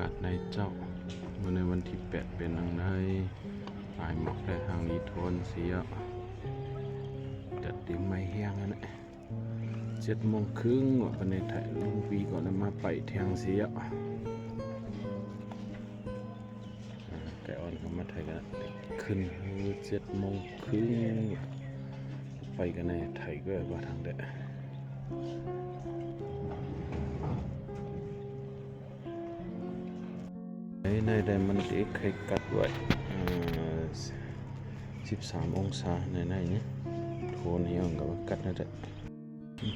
กาศในเจ้าเมื่อในวันที่แปดเป็นนังไดอายหมอกได้ทางนี้ทนเสียจัดติมไม่แห้งแล้วนะเจ็ดโมงครึ่งว่าปันในไทยลุงปีก่อนแล้วมาไปแทงเสียอ่าไก่อ่อนก็มาไทยกันขึ้นเจ็ดโมงครึ่งไปกันในไทยก็ว่าทางเด็ด ในในไดมันเด็กเคยกัดไว้สิบสามองศาในในนี้โทนเฮียงกับกัดนั่นแหละ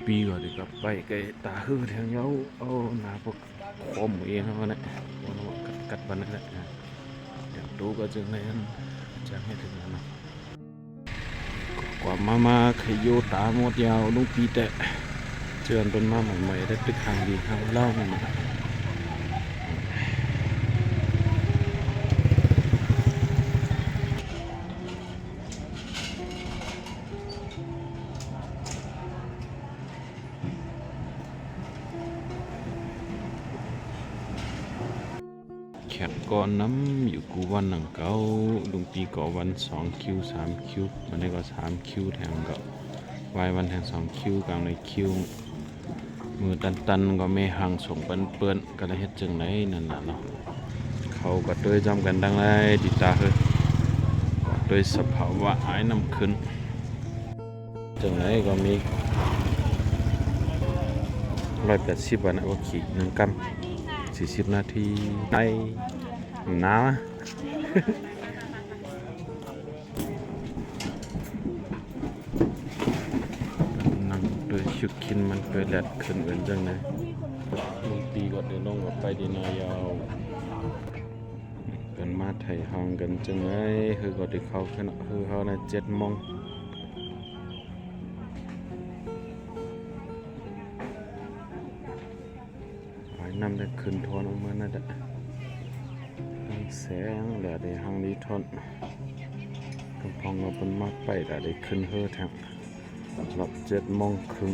ปีก่อนดีกับไปไกตาหื้อแทงเย้าเอาหนาพวกคอมเองเขาเนี่ยวันว่ากัดกัดบันนั่นแหละอยากดูก็จึงในนั้นจะให้ถึงนั้นนะกว่ามามาขยโยตาหมดยาวลุงปีแต่เจอเป็นมาใหม่ๆได้ตึกทางดีทางเล่านี่นะ แขกก่อนน้ำอยู่กูวันหนังเก้าลุงปีก่อวันสองคิวสามคิววันนี้ก็สามคิวแทงก็วายวันแทงสองคิวกลางในคิวมือตันตันๆก็ไม่ห่างส่งเปิ้นเปิ้นๆก็เลยเฮ็ดจังไหนนั่นน่ะเนาะเขาก็เตยจำกันดังไรดิตาเฮ้ยก็โดยสภาวะอายน้ำขึ้นจังไหนก็มีร้อยแปดสิบวันนะว่าขี่หนึ่งกำ สี่สิบนาทีในหนาวอะนั่งโดยชุดคินมันเคยแลดขึ้นเป็นจังไงลุงปีก็เดินลงกับไปดีนายาวกันมาไทยห้องกันจังไงคือก็ได้เข้าขณะคือเขาในเจ็ดโมงายน้ำได้ขึ้นทอนออกมานั่นแหละทั้งแสงเหละได้ห้างนี้ทอนกำพองเราเป็นมากไปแต่ได้ขึ้นเฮือแทงหลับเจ็ดโมงครึ่ง